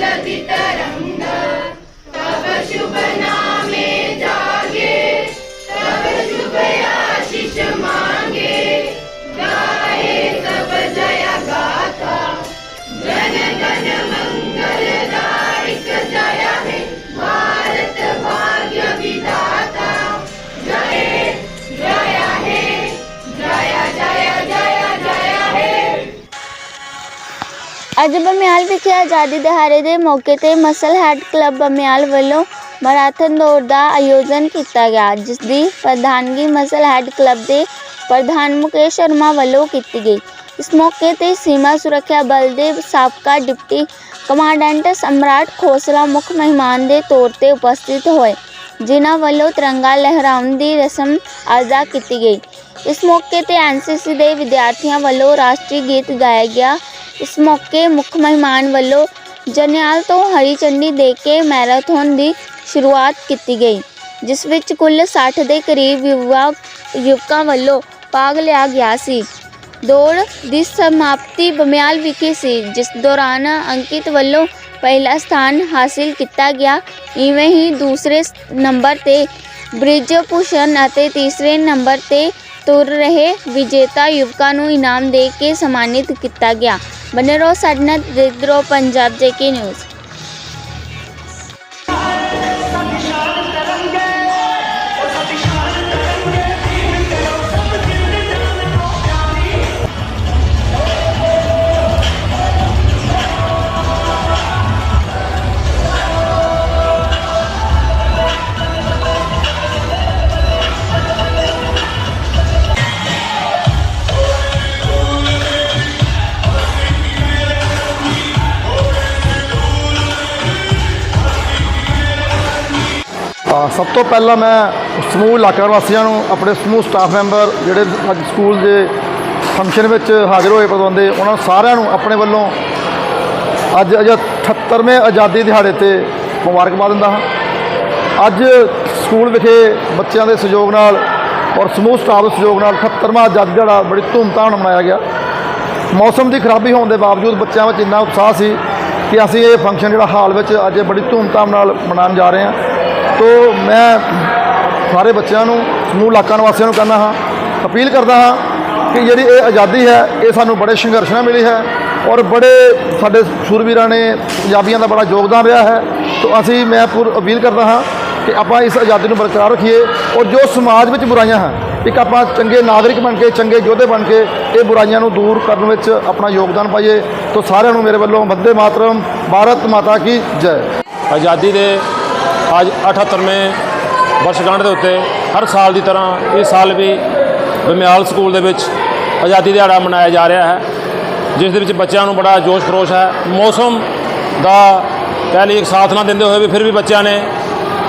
लाल वितरंग तव शुभ ਅੱਜ ਬਮਿਆਲ ਵਿਖੇ ਆਜ਼ਾਦੀ ਦਿਹਾੜੇ ਦੇ ਮੌਕੇ ਤੇ ਮਸਲ ਹੈਡ ਕਲੱਬ ਬਮਿਆਲ ਵੱਲੋਂ ਮੈਰਾਥਨ ਦੌੜ ਦਾ ਆਯੋਜਨ ਕੀਤਾ ਗਿਆ, ਜਿਸ ਦੀ ਪ੍ਰਧਾਨਗੀ ਮਸਲ ਹੈਡ ਕਲੱਬ ਦੇ ਪ੍ਰਧਾਨ ਮੁਕੇਸ਼ ਸ਼ਰਮਾ ਵੱਲੋਂ ਕੀਤੀ ਗਈ। ਇਸ ਮੌਕੇ ਤੇ ਸੀਮਾ ਸੁਰੱਖਿਆ ਬਲ ਦੇ ਸਾਬਕਾ ਡਿਪਟੀ ਕਮਾਂਡੈਂਟ ਸਮਰਾਟ ਖੋਸਲਾ ਮੁੱਖ ਮਹਿਮਾਨ ਦੇ ਤੌਰ ਤੇ ਉਪਸਥਿਤ ਹੋਏ, ਜਿਨ੍ਹਾਂ ਵੱਲੋਂ ਤਿਰੰਗਾ ਲਹਿਰਾਉਣ ਦੀ ਰਸਮ ਅਦਾ ਕੀਤੀ ਗਈ। ਇਸ ਮੌਕੇ ਤੇ ਐਨਸੀਸੀ ਦੇ ਵਿਦਿਆਰਥੀਆਂ ਵੱਲੋਂ ਰਾਸ਼ਟਰੀ ਗੀਤ ਗਾਇਆ ਗਿਆ। ਇਸ ਮੌਕੇ ਮੁੱਖ ਮਹਿਮਾਨ ਵੱਲੋਂ ਜਨਿਆਲ ਤੋਂ ਹਰੀ ਝੰਡੀ ਦੇ ਕੇ ਮੈਰਾਥਨ ਦੀ ਸ਼ੁਰੂਆਤ ਕੀਤੀ ਗਈ, ਜਿਸ ਵਿੱਚ ਕੁੱਲ 60 ਦੇ ਕਰੀਬ ਯੁਵਾ, ਯੁਵਕਾਂ ਵੱਲੋਂ ਭਾਗ ਲਿਆ ਗਿਆ ਸੀ। ਦੌੜ ਦੀ ਸਮਾਪਤੀ ਬਮਿਆਲ ਵਿਖੇ ਸੀ, ਜਿਸ ਦੌਰਾਨ ਅੰਕਿਤ ਵੱਲੋਂ ਪਹਿਲਾ ਸਥਾਨ ਹਾਸਿਲ ਕੀਤਾ ਗਿਆ। ਇਵੇਂ ਹੀ ਦੂਸਰੇ ਸ- ਨੰਬਰ ਤੇ ਬ੍ਰਿਜ ਭੂਸ਼ਣ ਅਤੇ ਤੀਸਰੇ ਨੰਬਰ ਤੇ ਤੁਰ ਰਹੇ ਵਿਜੇਤਾ ਯੁਵਕਾਂ ਨੂੰ ਇਨਾਮ ਦੇ ਕੇ ਸਨਮਾਨਿਤ ਕੀਤਾ ਗਿਆ। ਬਨੇ ਰਹੋ ਸਾਡੇ ਨਾਲ ਦੇਖਦੇ ਰਹੋ ਪੰਜਾਬ ਸਭ ਤੋਂ ਪਹਿਲਾਂ ਮੈਂ ਸਮੂਹ ਇਲਾਕਾ ਵਾਸੀਆਂ ਨੂੰ, ਆਪਣੇ ਸਮੂਹ ਸਟਾਫ ਮੈਂਬਰ ਜਿਹੜੇ ਅੱਜ ਸਕੂਲ ਦੇ ਫੰਕਸ਼ਨ ਵਿੱਚ ਹਾਜ਼ਰ ਹੋਏ ਪਤਵੰਦੇ ਉਹਨਾਂ ਸਾਰਿਆਂ ਨੂੰ ਆਪਣੇ ਵੱਲੋਂ ਅੱਜ ਅਜ 78ਵੇਂ ਆਜ਼ਾਦੀ ਦਿਹਾੜੇ ਤੇ ਮੁਬਾਰਕਬਾਦ ਦਿੰਦਾ ਹਾਂ। ਅੱਜ ਸਕੂਲ ਵਿਖੇ ਬੱਚਿਆਂ ਦੇ ਸਹਿਯੋਗ ਨਾਲ ਔਰ ਸਮੂਹ ਸਟਾਫ ਦੇ ਸਹਿਯੋਗ ਨਾਲ 78ਵਾਂ ਆਜ਼ਾਦੀ ਦਿਹਾੜਾ ਬੜੀ ਧੂਮਧਾਮ ਨਾਲ ਮਨਾਇਆ ਗਿਆ। ਮੌਸਮ ਦੀ ਖਰਾਬੀ ਹੋਣ ਦੇ ਬਾਵਜੂਦ ਬੱਚਿਆਂ ਵਿੱਚ ਇੰਨਾ ਉਤਸ਼ਾਹ ਸੀ ਕਿ ਅਸੀਂ ਇਹ ਫੰਕਸ਼ਨ ਜਿਹੜਾ ਹਾਲ ਵਿੱਚ ਅੱਜ ਬੜੀ ਧੂਮਧਾਮ ਨਾਲ ਮਨਾਉਣ ਜਾ ਰਹੇ ਹਾਂ। ਤੋ ਮੈਂ ਸਾਰੇ ਬੱਚਿਆਂ ਨੂੰ, ਸਮੂਹ ਇਲਾਕਾ ਨਿਵਾਸੀਆਂ ਨੂੰ ਕਹਿੰਦਾ ਹਾਂ, ਅਪੀਲ ਕਰਦਾ ਹਾਂ ਕਿ ਜਿਹੜੀ ਇਹ ਆਜ਼ਾਦੀ ਹੈ, ਇਹ ਸਾਨੂੰ ਬੜੇ ਸੰਘਰਸ਼ ਨਾਲ ਮਿਲੀ ਹੈ ਔਰ ਬੜੇ ਸਾਡੇ ਸੂਰਵੀਰਾਂ ਨੇ ਪੰਜਾਬੀਆਂ ਦਾ ਬੜਾ ਯੋਗਦਾਨ ਰਿਹਾ ਹੈ। ਤੋ ਅਸੀਂ, ਮੈਂ ਪੂਰ ਅਪੀਲ ਕਰਦਾ ਹਾਂ ਕਿ ਆਪਾਂ ਇਸ ਆਜ਼ਾਦੀ ਨੂੰ ਬਰਕਰਾਰ ਰੱਖੀਏ ਔਰ ਜੋ ਸਮਾਜ ਵਿੱਚ ਬੁਰਾਈਆਂ ਹਨ, ਇੱਕ ਆਪਾਂ ਚੰਗੇ ਨਾਗਰਿਕ ਬਣ ਕੇ, ਚੰਗੇ ਯੋਧੇ ਬਣ ਕੇ ਇਹ ਬੁਰਾਈਆਂ ਨੂੰ ਦੂਰ ਕਰਨ ਵਿੱਚ ਆਪਣਾ ਯੋਗਦਾਨ ਪਾਈਏ। ਤੋ ਸਾਰਿਆਂ ਨੂੰ ਮੇਰੇ ਵੱਲੋਂ ਵੰਦੇ ਮਾਤਰਮ, ਭਾਰਤ ਮਾਤਾ ਕੀ ਜੈ। ਆਜ਼ਾਦੀ ਦੇ ਅੱਜ 78ਵੇਂ ਵਰਸ਼ਗੰਢ ਦੇ ਉੱਤੇ ਹਰ ਸਾਲ ਦੀ ਤਰ੍ਹਾਂ ਇਸ ਸਾਲ ਵੀ ਬਮਿਆਲ ਸਕੂਲ ਦੇ ਵਿੱਚ ਆਜ਼ਾਦੀ ਦਿਹਾੜਾ ਮਨਾਇਆ ਜਾ ਰਿਹਾ ਹੈ, ਜਿਸ ਦੇ ਵਿੱਚ ਬੱਚਿਆਂ ਨੂੰ ਬੜਾ ਜੋਸ਼ ਖਰੋਸ਼ ਹੈ। ਮੌਸਮ ਦਾ ਕਹਿ ਲਈ ਇੱਕ ਸਾਥ ਨਾ ਦਿੰਦੇ ਹੋਏ ਵੀ ਫਿਰ ਵੀ ਬੱਚਿਆਂ ਨੇ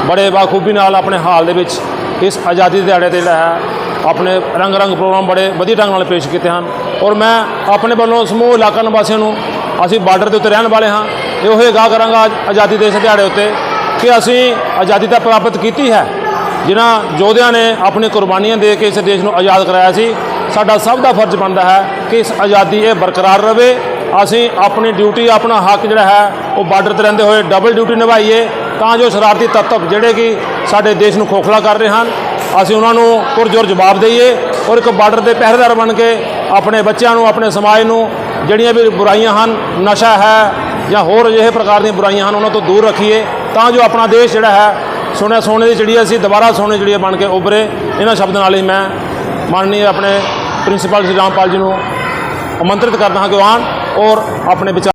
ਬੜੇ ਬਾਖੂਬੀ ਨਾਲ ਆਪਣੇ ਹਾਲ ਦੇ ਵਿੱਚ ਇਸ ਆਜ਼ਾਦੀ ਦਿਹਾੜੇ ਤੇ ਜਿਹੜਾ ਹੈ, ਆਪਣੇ ਰੰਗ ਰੰਗ ਪ੍ਰੋਗਰਾਮ ਬੜੇ ਵਧੀਆ ਢੰਗ ਨਾਲ ਪੇਸ਼ ਕੀਤੇ ਹਨ। ਔਰ ਮੈਂ ਆਪਣੇ ਵੱਲੋਂ ਸਮੂਹ ਇਲਾਕਾ ਨਿਵਾਸੀਆਂ ਨੂੰ, ਅਸੀਂ ਬਾਰਡਰ ਦੇ ਉੱਤੇ ਰਹਿਣ ਵਾਲੇ ਹਾਂ, ਇਹੋ ਹੀ ਅਗਾਹ ਕਰਾਂਗਾ ਅੱਜ ਆਜ਼ਾਦੀ ਦੇ ਇਸ ਦਿਹਾੜੇ ਉੱਤੇ। ਕਿ ਅਸੀਂ ਆਜ਼ਾਦੀ ਤਾਂ ਪ੍ਰਾਪਤ ਕੀਤੀ ਹੈ। ਜਿਨ੍ਹਾਂ ਯੋਧਿਆਂ ਨੇ ਆਪਣੀ ਕੁਰਬਾਨੀਆਂ ਦੇ ਕੇ ਇਸ ਦੇਸ਼ ਨੂੰ ਆਜ਼ਾਦ ਕਰਾਇਆ ਸੀ, ਸਾਡਾ ਸਭ ਦਾ ਫਰਜ਼ ਬਣਦਾ ਹੈ ਕਿ ਇਸ ਆਜ਼ਾਦੀ ਇਹ ਬਰਕਰਾਰ ਰਵੇ। ਅਸੀਂ ਆਪਣੀ ਡਿਊਟੀ, ਆਪਣਾ ਹੱਕ ਜਿਹੜਾ ਹੈ, ਉਹ ਬਾਰਡਰ ਤੇ ਰਹਿੰਦੇ ਹੋਏ ਡਬਲ ਡਿਊਟੀ ਨਿਭਾਈਏ। ਤਾਂ ਜੋ ਸ਼ਰਾਰਤੀ ਤੱਤਵ ਜਿਹੜੇ ਕਿ ਸਾਡੇ ਦੇਸ਼ ਨੂੰ ਖੋਖਲਾ ਕਰ ਰਹੇ ਹਨ, ਅਸੀਂ ਉਹਨਾਂ ਨੂੰ ਪੁਰਜੋਰ ਜਵਾਬ ਦਈਏ ਔਰ ਇੱਕ ਬਾਰਡਰ ਦੇ ਪਹਿਰੇਦਾਰ ਬਣ ਕੇ ਆਪਣੇ ਬੱਚਿਆਂ ਨੂੰ, ਆਪਣੇ ਸਮਾਜ ਨੂੰ ਜਿਹੜੀਆਂ ਵੀ ਬੁਰਾਈਆਂ ਹਨ, ਨਸ਼ਾ ਹੈ ਜਾਂ ਹੋਰ ਅਜਿਹੇ ਪ੍ਰਕਾਰ ਦੀਆਂ ਬੁਰਾਈਆਂ ਹਨ, ਉਹਨਾਂ ਤੋਂ ਦੂਰ ਰੱਖੀਏ। ਤਾਂ ਜੋ ਆਪਣਾ ਦੇਸ਼ ਜਿਹੜਾ ਹੈ ਸੋਨੇ ਸੋਨੇ ਦੀ ਚਿੜੀਆ ਸੀ ਦੁਬਾਰਾ ਸੋਨੇ ਦੀ ਚਿੜੀਆ ਬਣ ਕੇ ਉਭਰੇ। ਇਹਨਾਂ ਸ਼ਬਦਾਂ ਨਾਲ ਹੀ ਮੈਂ ਮਾਨਨੀ ਆਪਣੇ ਪ੍ਰਿੰਸੀਪਲ ਸ਼੍ਰੀ ਰਾਮਪਾਲ ਜੀ ਨੂੰ ਆਮੰਤਰਿਤ ਕਰਦਾ ਹਾਂ ਕਿ ਆਉਣ ਔਰ ਆਪਣੇ ਵਿਚਾਰ